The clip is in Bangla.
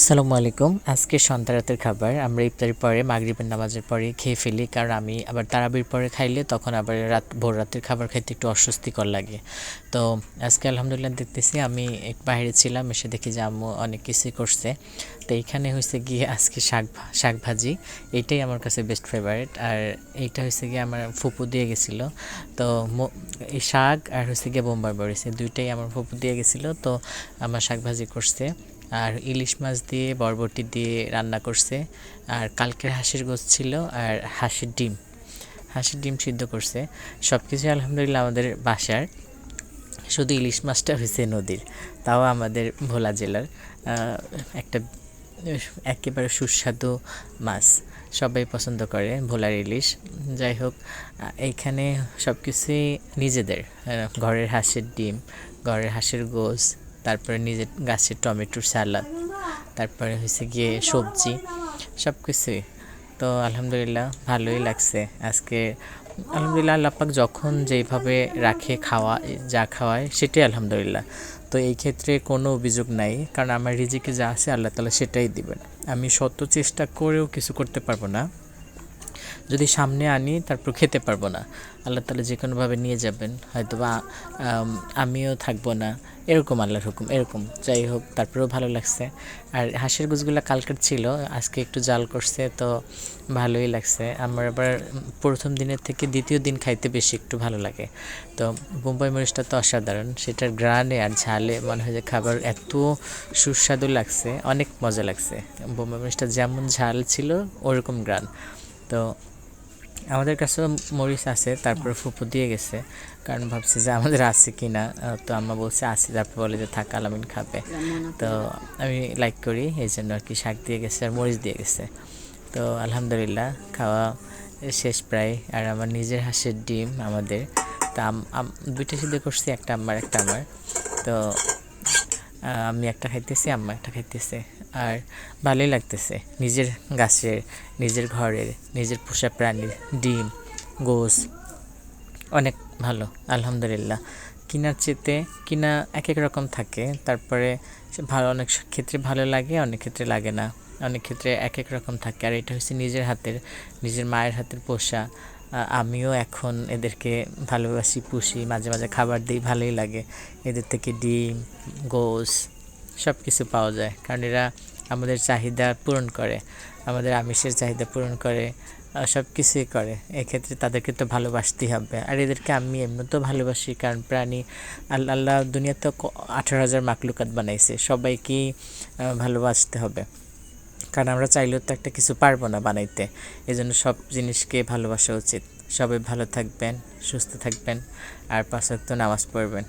আসসালামু আলাইকুম। আজকে সন্ধ্যা রাতের খাবার। আমরা ইফতারির পরে, মাগরিবের নামাজের পরে খেয়ে ফেলি। কারণ আমি আবার তারাবির পরে খাইলে তখন আবার রাত, ভোর রাতের খাবার খাইতে একটু অস্বস্তিকর লাগে। তো আজকে আলহামদুলিল্লাহ দেখতেছি আমি এক বাইরে ছিলাম, এসে দেখি যে আম্মু অনেক কিছুই করছে। তো এইখানে হয়েছে গিয়ে আজকে শাক শাক ভাজি। এইটাই আমার কাছে বেস্ট ফেভারিট আর এইটা হয়েছে গিয়ে আমার ফুপু দিয়ে গেছিল। তো এই শাক আর হচ্ছে গিয়ে বোম্বার এই দুইটাই আমার ফুপু দিয়ে গেছিল। তো আমার শাক ভাজি করছে। আর ইলিশ মাছ দিয়ে, বরবটি দিয়ে রান্না করছে। আর কালকের হাঁসের গোছ ছিল আর হাঁসের ডিম। হাঁসের ডিম সিদ্ধ করছে। সব কিছু আলহামদুলিল্লাহ আমাদের বাসার। শুধু ইলিশ মাছটা হয়েছে নদীর। তাও আমাদের ভোলা জেলার একটা একেবারে সুস্বাদু মাছ। সবাই পছন্দ করে ভোলার ইলিশ। যাই হোক, এইখানে সব কিছুই নিজেদের ঘরের হাঁসের ডিম, ঘরের হাঁসের গোস তারপরে নিজের গাছের টমেটোর সালাদ তারপরে হয়েছে গিয়ে সবজি সব কিছুই তো আলহামদুলিল্লাহ ভালোই লাগছে আজকে। আলহামদুলিল্লাহ আল্লাপাক যখন যেইভাবে রাখে খাওয়া, যা খাওয়ায় সেটাই আলহামদুলিল্লাহ। তো এই ক্ষেত্রে কোনো অভিযোগ নাই, কারণ আমার রিজিকে যা আছে আল্লাহ তালা সেটাই দিবেন। আমি শত চেষ্টা করেও কিছু করতে পারব না। যদি সামনে আনি, তারপর খেতে পারব না। আল্লাহ তালা যে কোনোভাবে নিয়ে যাবেন হয়তো বা আমিও থাকব না। এরকম আল্লাহর হুকুম, এরকম। যাই হোক, তারপরেও ভালো লাগছে। আর হাঁসের গুছগুলো কালকের ছিল, আজকে একটু জাল করছে, তো ভালোই লাগছে। আমার আবার প্রথম দিনের থেকে দ্বিতীয় দিন খাইতে বেশি একটু ভালো লাগে। তো বোম্বাই মরিচটা তো অসাধারণ, সেটার গ্রানে আর ঝালে মনে হয় যে খাবার এত সুস্বাদু লাগছে, অনেক মজা লাগছে। বোম্বাই মরিচটা যেমন ঝাল ছিল, ওরকম গ্রান তো আমাদের কাছেও মরিচ আছে, তারপর ফুপু দিয়ে গেছে। কারণ ভাবছি যে আমাদের আছে কি না। তো আম্মা বলছে, আছে। তারপর বলে যে, থাক, আলামিন খাবে। তো আমি লাইক করি, এই জন্য আর কি শাক দিয়ে গেছে আর মরিচ দিয়ে গেছে। তো আলহামদুলিল্লাহ, খাওয়া শেষ প্রায়। আর আমার নিজের হাঁসের ডিম আমাদের। তা দুইটা সিদ্ধ করছি, একটা আমার একটা আমার। তো আমি একটা খাইতেছি, আম্মা একটা খাইতেছে। আর ভালোই লাগতেছে। নিজের গাছের, নিজের ঘরের, নিজের পোষা প্রাণীর ডিম, গোস, অনেক ভালো, আলহামদুলিল্লাহ। কিনার চেতে, কিনা এক এক রকম থাকে। তারপরে ভালো অনেক ক্ষেত্রে ভালো লাগে, অনেক ক্ষেত্রে লাগে না। অনেক ক্ষেত্রে এক এক রকম থাকে। আর এটা হচ্ছে নিজের হাতের, নিজের মায়ের হাতের পোষা। আমিও এখন এদেরকে ভালোবাসি, পুষি, মাঝে মাঝে খাবার দিই, ভালোই লাগে। এদের থেকে ডিম, গোস সব কিছু পাওয়া যায়। কারণ এরা আমাদের চাহিদা পূরণ করে, আমাদের আমিষের চাহিদা পূরণ করে সব কিছুই করে। এক্ষেত্রে তাদেরকে তো ভালোবাসতেই হবে। আর এদেরকে আমি এমনিতেও ভালোবাসি, কারণ প্রাণী আল্লাহ আল্লাহ দুনিয়াতে আঠারো হাজার মাকলুকাত বানাইছে। সবাইকেই ভালোবাসতে হবে। কারণ আমরা চাইলেও তো একটা কিছু পারব না বানাইতে। এই জন্য সব জিনিসকে ভালোবাসা উচিত। সবাই ভালো থাকবেন, সুস্থ থাকবেন, আর পাঁচ নামাজ পড়বেন।